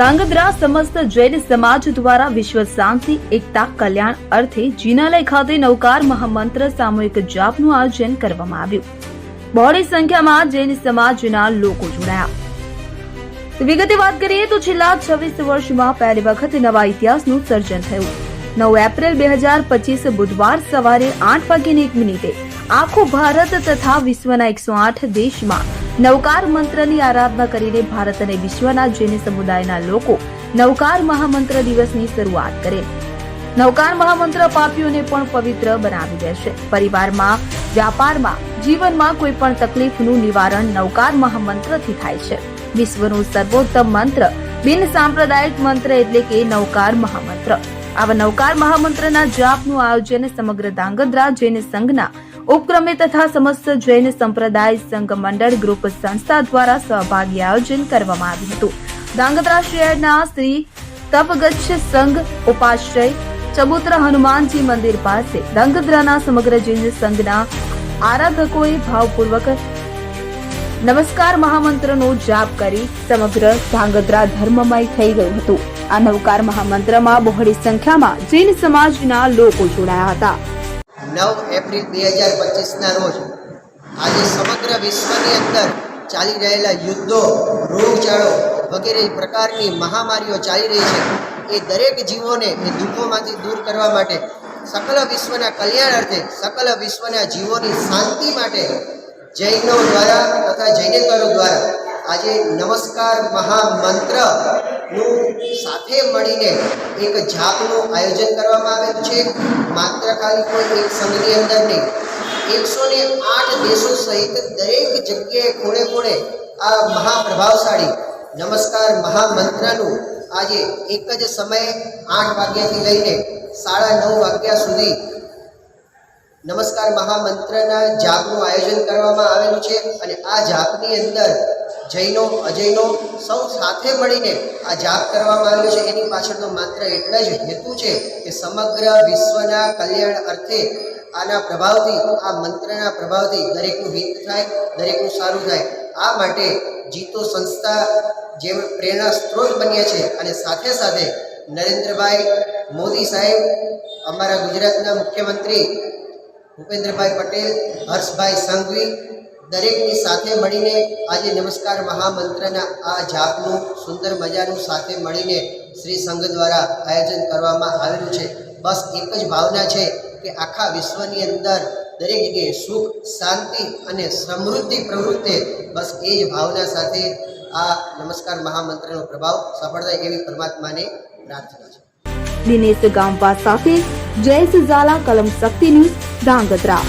ધાંગધ્રા સમસ્ત જૈન સમાજ દ્વારા વિશ્વ શાંતિ, એકતા, કલ્યાણ અર્થે જીનાલય ખાતે નવકાર મહામંત્ર સામૂહિક જાપનું આયોજન કરવામાં આવ્યું. બહોળી સંખ્યામાં જૈન સમાજના લોકો જોડાયા. વિગતે વાત કરીએ તો છેલ્લા છવ્વીસ વર્ષમાં પહેલી વખત નવા ઇતિહાસનું સર્જન થયું. નવ એપ્રિલ બે હજાર પચીસ બુધવાર સવારે આઠ વાગ્યે એક મિનિટે આખું ભારત તથા વિશ્વના એકસો આઠ દેશમાં નવકાર મંત્રની આરાધના કરીને ભારત અને વિશ્વના જૈન સમુદાયના લોકો નવકાર મહામંત્ર દિવસની શરૂઆત કરે. નવકાર મહામંત્ર પાપીઓને પણ પવિત્ર બનાવી દેશે. પરિવારમાં, વ્યાપારમાં, જીવનમાં કોઈ પણ તકલીફનું નિવારણ નવકાર મહામંત્રથી થાય છે. વિશ્વનું સર્વોત્તમ મંત્ર બિન સાંપ્રદાયિક મંત્ર એટલે કે નવકાર મહામંત્ર. આવા નવકાર મહામંત્રના જાપનું આયોજન સમગ્ર ધાંગધ્રા જૈન સંઘના ઉપક્રમે તથા સમસ્ત જૈન સંપ્રદાય સંઘ મંડળ ગ્રુપ સંસ્થા દ્વારા સહભાગી આયોજન કરવામાં આવ્યું હતું. ધાંગધ્રા શહેરના શ્રી તપગચ્છ સંઘ ઉપાશ્રય ચબુત્ર હનુમાનજી મંદિર પાસે ધાંગધ્રાના સમગ્ર જૈન સંઘના આરાધકોએ ભાવપૂર્વક નમસ્કાર મહામંત્રનો જાપ કરી સમગ્ર ધાંગધ્રા ધર્મમય થઈ ગયું હતું. આ નવકાર મહામંત્રમાં બહોળી સંખ્યામાં જૈન સમાજના લોકો જોડાયા હતા. નવ એપ્રિલ બે હજાર પચીસના રોજ આજે સમગ્ર વિશ્વની અંદર ચાલી રહેલા યુદ્ધો, રોગચાળો વગેરે પ્રકારની મહામારીઓ ચાલી રહી છે. એ દરેક જીવોને એ દુઃખોમાંથી દૂર કરવા માટે સકલ વિશ્વના કલ્યાણ અર્થે સકલ વિશ્વના જીવોની શાંતિ માટે જૈનો દ્વારા તથા જૈનેતરો દ્વારા આજે નમસ્કાર મહામંત્રનું સાથે મળીને એક જાપનું આયોજન કરવામાં આવેલું છે. માત્ર ખાલી કોઈ એક સંઘની અંદર નહીં. એકસો ને આઠ દેશો સહિત દરેક જગ્યાએ ખૂણે ખૂણે આ મહાપ્રભાવશાળી, નમસ્કાર મહામંત્રનું આજે એક જ સમયે આઠ વાગ્યાથી લઈને સાડા નવ વાગ્યા સુધી નમસ્કાર મહામંત્રના જાપનું આયોજન કરવામાં આવેલું છે. અને આ જાપની અંદર જૈનો, અજૈનો સૌ સાથે મળીને આ જાપ કરવામાં આવ્યો છે. એની પાછળનો માત્ર એટલો જ હેતુ છે કે સમગ્ર વિશ્વના કલ્યાણ અર્થે આના પ્રભાવથી, આ મંત્રના પ્રભાવથી દરેકનું હિત થાય, દરેકનું સારું થાય. આ માટે જીતો સંસ્થા જેમ પ્રેરણા સ્ત્રોત બન્યા છે અને સાથે સાથે નરેન્દ્રભાઈ મોદી સાહેબ, અમારા ગુજરાતના મુખ્યમંત્રી ભૂપેન્દ્રભાઈ પટેલ, હર્ષભાઈ સંઘવી દરેકની સાથે મળીને આજે નમસ્કાર મહામંત્રના, આ જાપનું સુંદર મજાનું સાથે મળીને શ્રી સંઘ દ્વારા આયોજન કરવામાં આવેલું છે. બસ એક જ ભાવના છે કે આખા વિશ્વની અંદર દરેક જગ્યાએ સુખ, શાંતિ અને સમૃદ્ધિ પ્રવૃત્તિ બસ એ જ ભાવના સાથે આ નમસ્કાર મહામંત્રનો પ્રભાવ સફળ થાય એવી પરમાત્માને પ્રાર્થના છે. દિનેશ ગામવા સાથે જયેશ ઝાલા, કલમ શક્તિ ન્યૂઝ, ધાંગધ્રા.